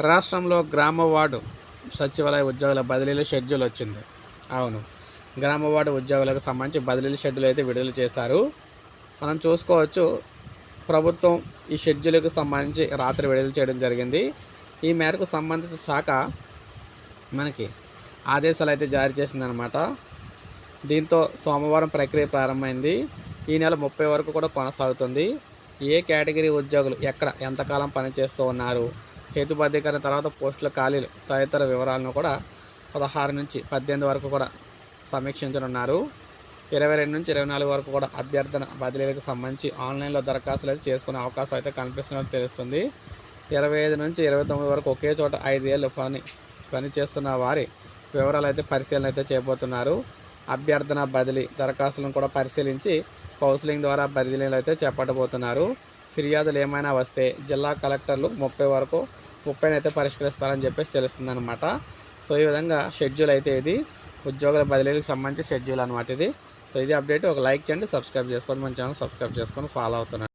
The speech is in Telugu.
రాష్ట్రంలో గ్రామ వార్డు సచివాలయ ఉద్యోగుల బదిలీల షెడ్యూల్ వచ్చింది. అవును. గ్రామ వార్డు ఉద్యోగులకు సంబంధించి బదిలీల షెడ్యూల్ అయితే విడుదల చేశారు. మనం చూసుకోవచ్చు ప్రభుత్వం ఈ షెడ్యూల్కి సంబంధించి రాత్రి విడుదల చేయడం జరిగింది. ఈ మేరకు సంబంధిత శాఖ మనకి ఆదేశాలు అయితే జారీ చేసిందనమాట దీంతో సోమవారం ప్రక్రియ ప్రారంభమైంది. ఈ నెల ముప్పై వరకు కూడా కొనసాగుతుంది. ఏ కేటగిరీ ఉద్యోగులు ఎక్కడ ఎంతకాలం పనిచేస్తూ ఉన్నారు? హేతుబద్ధీకరణ తర్వాత పోస్టుల ఖాళీలు తదితర వివరాలను కూడా పదహారు నుంచి పద్దెనిమిది వరకు కూడా సమీక్షించనున్నారు. ఇరవై రెండు నుంచి ఇరవై నాలుగు వరకు కూడా అభ్యర్థన బదిలీలకు సంబంధించి ఆన్లైన్లో దరఖాస్తులు అయితే చేసుకునే అవకాశం అయితే కనిపిస్తున్నట్టు తెలుస్తుంది. ఇరవై ఐదు నుంచి ఇరవై తొమ్మిది వరకు ఒకే చోట ఐదేళ్ళు పని పని చేస్తున్న వారి వివరాలు అయితే పరిశీలన అయితే చేయబోతున్నారు. అభ్యర్థన బదిలీ దరఖాస్తులను కూడా పరిశీలించి కౌన్సిలింగ్ ద్వారా బదిలీలు అయితే చేపట్టబోతున్నారు. ఫిర్యాదులు ఏమైనా వస్తే జిల్లా కలెక్టర్లు ముప్పై వరకు ముప్పైనైతే పరిష్కరిస్తారని చెప్పేసి తెలుస్తుందన్నమాట. సో ఈ విధంగా షెడ్యూల్ అయితే ఇది. ఉద్యోగుల బదిలీలకు సంబంధించి షెడ్యూల్ అనమాట ఇది. సో ఇది అప్డేట్. ఒక లైక్ చేయండి సబ్స్క్రైబ్ చేసుకోండి. మన ఛానల్ సబ్స్క్రైబ్ చేసుకొని ఫాలో అవుతున్నాను